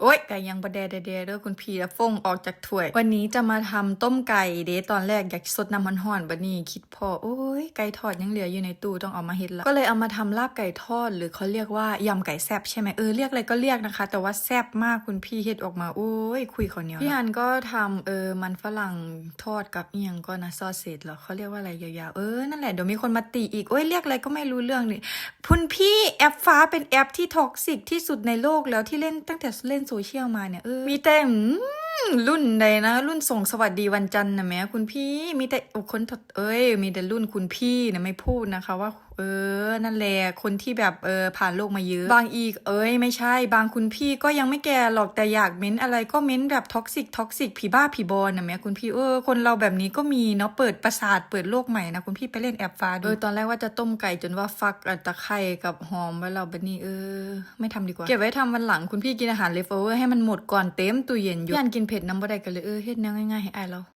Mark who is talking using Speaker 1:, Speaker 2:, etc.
Speaker 1: โอ๊ยไก่ยังบะแดแดแดเด้อคุณพีแล้วฟงออกจากถ้วย วันนี้จะมาทำต้มไก่เดตอนแรกอยากสดน้ำมันห่อนๆบัดนี้คิดพอโอ้ยไก่ทอดยังเหลืออยู่ในตู้ต้องเอามาเฮ็ดละก็เลยเอามาทำลาบไก่ทอด หรือเขาเรียกว่ายำไก่แซบใช่ไหมเออเรียกอะไรก็เรียกนะคะ แต่ว่าแซบมากคุณพี่เฮ็ดออกมาโอ้ยคุยเขาเนียวพี่ฮันก็ทำเออมันฝรั่งทอดกับเอียงก็นะซอสเสร็จหรอเขาเรียกว่าอะไรยาวๆเออนั่นแหละเดี๋ยวมีคนมาตีอีกโอ้ยเรียกอะไรก็ไม่รู้เรื่องนี่คุณพี่แอปฟ้าเป็นแอปที่ท็อกซิกที่สุดในโลกแล้วที่เล่นตั้งแต่เล่นโซเชียลมาเนี่ยเออมีแต่รุ่นใดนะ รุ่นส่งสวัสดีวันจันทร์นะแม่คุณพี่มีแต่โอ้คนถดเอ้ย มีแต่รุ่นคุณพี่นะไม่พูดนะคะว่า เออ นั่นแหละคนที่แบบเออผ่านโลกมาเยอะ บางอีกเอ้ยไม่ใช่ บางคุณพี่ก็ยังไม่แก่หรอกแต่อยากเม้นอะไรก็เม้นแบบท็อกซิกท็อกซิกผีบ้าผีบอลนะแม่คุณพี่เออคนเราแบบนี้ก็มีเนาะเปิดประสาทเปิดโลกใหม่นะคุณพี่ไปเล่นแอปฟ้าดูเออตอนแรกว่าจะต้มไก่จนว่าฟักเอ่อตะไคร่กับหอมไว้เราบัดนี้เออ ไม่ทำดีกว่า เก็บไว้ทำวันหลังคุณพี่กินอาหารเลฟเวอร์ให้มันหมดก่อนเต็มตู้เย็นอยู่ย่านกินเผ็ดน้ำบ่ได้กันเลยเออเฮ็ดแนวง่ายๆให้อายเรา